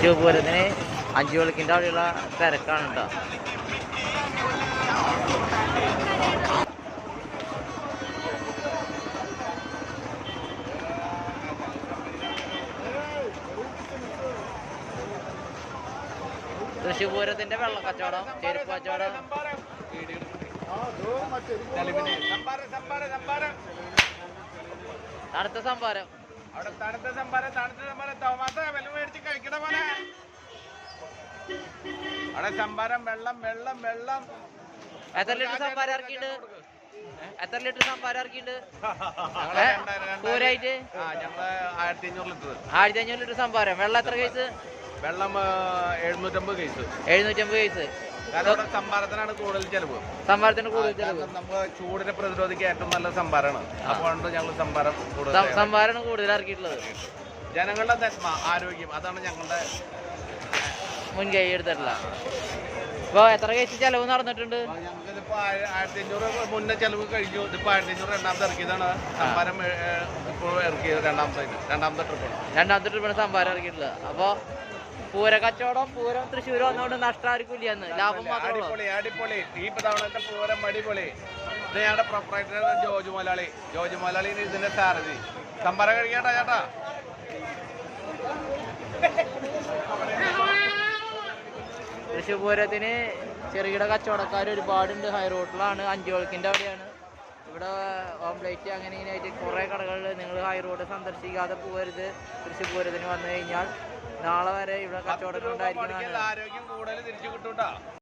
തൃശ്ശൂർ പൂരത്തിന് അഞ്ചു വിളക്കിന്റെ അവിടെയുള്ള തിരക്കാണ് കേട്ടോ. പൂരത്തിന്റെ വെള്ളക്കച്ചവടം ചെരുപ്പ് കച്ചവടം. അടുത്ത സംഭാരം. അവിടെ തണുത്ത സംഭാരം തണുത്ത സംഭാരം. തോമാസ വെള്ളം മേടിച്ച് കഴിക്കണ പോലെ. അവിടെ സംഭാരം വെള്ളം വെള്ളം വെള്ളം. എത്ര ലിറ്റർ സംഭാരം ഇറക്കിണ്ട് എത്ര ലിറ്റർ സംഭാരം ഇറക്കിണ്ട് പൂരായിട്ട്? ആയിരത്തി അഞ്ഞൂറ് ലിറ്റർ. ആയിരത്തി അഞ്ഞൂറ് ലിറ്റർ സംഭാരം. വെള്ളം എത്ര കേസ്? വെള്ളം എഴുന്നൂറ്റമ്പത് കേസ്. എഴുന്നൂറ്റമ്പത് കേസ്. കാരണം ഇവിടെ സംഭാരത്തിനാണ് കൂടുതൽ ചെലവ്. സംഭാരത്തിന് കൂടുതൽ ചെലവ്. നമ്മൾ ചൂടിനെ പ്രതിരോധിക്കാൻ ഏറ്റവും നല്ല സംഭാരമാണ്. അതുകൊണ്ട് ഞങ്ങൾ സംഭാരം കൂടുതൽ സംഭാരമാണ് കൂടുതൽ ഇറക്കിയിട്ടുള്ളത്. ജനങ്ങളുടെ നന്മ ആരോഗ്യം അതാണ് ഞങ്ങളുടെ മുൻകൈ എടുത്തിട്ടുള്ള ഇപ്പൊ എത്ര കേസ് ചെലവ് നടന്നിട്ടുണ്ട്? ഞങ്ങൾക്കിപ്പോ ആയിരത്തി അഞ്ഞൂറ് മുന്നേ ചെലവ് കഴിഞ്ഞു. ഇതിപ്പോ ആയിരത്തി അഞ്ഞൂറ് രണ്ടാമത്തെ ഇറക്കിയതാണ്. സംഭാരം ഇപ്പോൾ ഇറക്കിയത് രണ്ടാമത്തെ രണ്ടാമത്തെ ട്രിപ്പാണ് രണ്ടാമത്തെ ട്രിപ്പാണ് സംഭാരം ഇറക്കിയിട്ടുള്ളത്. അപ്പൊ പൂര കച്ചവടം പൂരം തൃശ്ശൂർ വന്നുകൊണ്ട് നഷ്ടം ആർക്കും ഇല്ലാന്ന്. ലാഭം അടിപൊളി അടിപൊളി. ഈ തവണത്തെ പൂരം അടിപൊളി. ഇത് ഞങ്ങളുടെ പ്രൊപ്പറേറ്റർ ജോജു മലയാളി ജോജു മലയാളി ഇതിന്റെ സാരഥി. സംഭാരം കഴിക്കട്ടാ ചേട്ടാ. തൃശ്ശൂർ പൂരത്തിന് ചെറുകിട കച്ചവടക്കാർ ഒരുപാടുണ്ട്. ഹൈ റോഡിലാണ് അഞ്ചു വിളക്കിന്റെ അവിടെയാണ്. ഇവിടെ ഓംപ്ലേറ്റ് അങ്ങനെ ഇങ്ങനെ ആയിട്ട് കുറേ കടകളിൽ നിങ്ങൾ ഹൈ റോഡ് സന്ദർശിക്കാതെ പോകരുത്. തൃശ്ശൂർ പൂരത്തിന് വന്നു കഴിഞ്ഞാൽ നാളെ വരെ ഇവിടെ കച്ചവടം ഉണ്ടായിരിക്കും ആരോഗ്യം കൂടുതൽ തിരിച്ചു കിട്ടൂട്ടാ